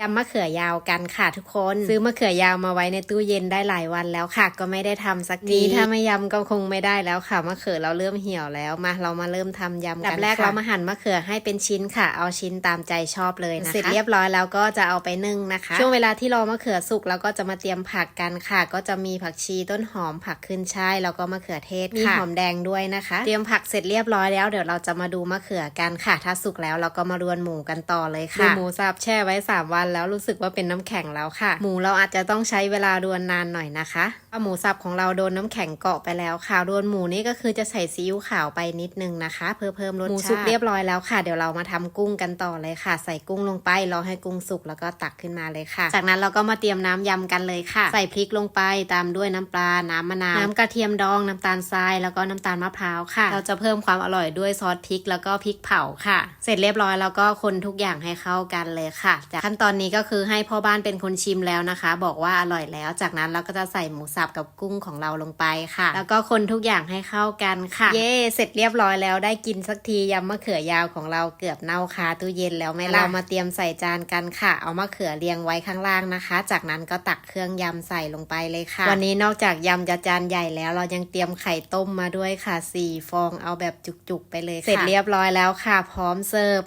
ยำมะเขือยาวกันค่ะทุกคน ซื้อมะเขือยาวมาไว้ในตู้เย็นได้หลายวันแล้วค่ะ ก็ไม่ได้ทำสักทีถ้าไม่ยำก็คงไม่ได้แล้วค่ะมะเขือเราเริ่มเหี่ยวแล้วมาเรามาเริ่มทำยำกันแรกเรามาหั่นมะเขือให้เป็นชิ้นค่ะ เอาชิ้นตามใจชอบเลยนะคะเสร็จเรียบร้อยแล้วก็จะเอาไปนึ่งนะคะ ช่วงเวลาที่รอมะเขือสุกเราก็จะมาเตรียมผักกันค่ะ ก็จะมีผักชีต้นหอมผักขึ้นช่ายแล้วก็มะเขือเทศมีหอมแดงด้วยนะคะ เตรียมผักเสร็จเรียบร้อยแล้วเดี๋ยวเราจะมาดูมะเขือกันค่ะ ถ้าสุกแล้วเราก็มารวนหมูกันต่อเลยค่ะหมูสับแช่ไว้3วันแล้วรู้สึกว่าเป็นน้ำแข็งแล้วค่ะ หมูเราอาจจะต้องใช้เวลารวนนานหน่อยนะคะหมูสับของเราโดนน้ำแข็งเกาะไปแล้วค่ะรวนหมูนี่ก็คือจะใส่ซีอิ๊วขาวไปนิดนึงนะคะ เพื่อเพิ่มรสชาติหมูสุกเรียบร้อยแล้วค่ะ เดี๋ยวเรามาทำกุ้งกันต่อเลยค่ะ ใส่กุ้งลงไปรอให้กุ้งสุกแล้วก็ตักขึ้นมาเลยค่ะ จากนั้นเราก็มาเตรียมน้ำยำกันเลยค่ะ ใส่พริกลงไปตามด้วยน้ำปลาน้ำมะนาวน้ำกระเทียมดองน้ำตาลทรายแล้วก็น้ำตาลมะพร้าวค่ะ เราจะเพิ่มความอร่อยด้วยซอสพริกแล้วก็พริกเผาค่ะ เสร็จเรียบร้อยแล้วก็คนทุกอย่างให้เข้ากันเลยค่ะ จากขั้นตอนนี้ก็คือให้พ่อบ้านเป็นคนชิมแล้วนะคะ บอกว่าอร่อยแล้ว จากนั้นเราก็จะใส่หมูสับกับกุ้งของเราลงไปค่ะ แล้วก็คนทุกอย่างให้เข้ากันค่ะ เย้เสร็จเรียบร้อยแล้วได้กินสักทียำมะเขือยาวของเราเกือบเน่าคาตู้เย็นแล้วไหม่เรามาเตรียมใส่จานกันค่ะ เอามะเขือเรียงไว้ข้างล่างนะคะ จากนั้นก็ตักเครื่องยำใส่ลงไปเลยค่ะ วันนี้นอกจากยำจะจานใหญ่แล้วเรายังเตรียมไข่ต้มมาด้วยค่ะสี่ฟองเอาแบบจุกๆไปเลยเสร็จเรียบร้อยแล้วค่ะ พร้อมเสิร์ฟ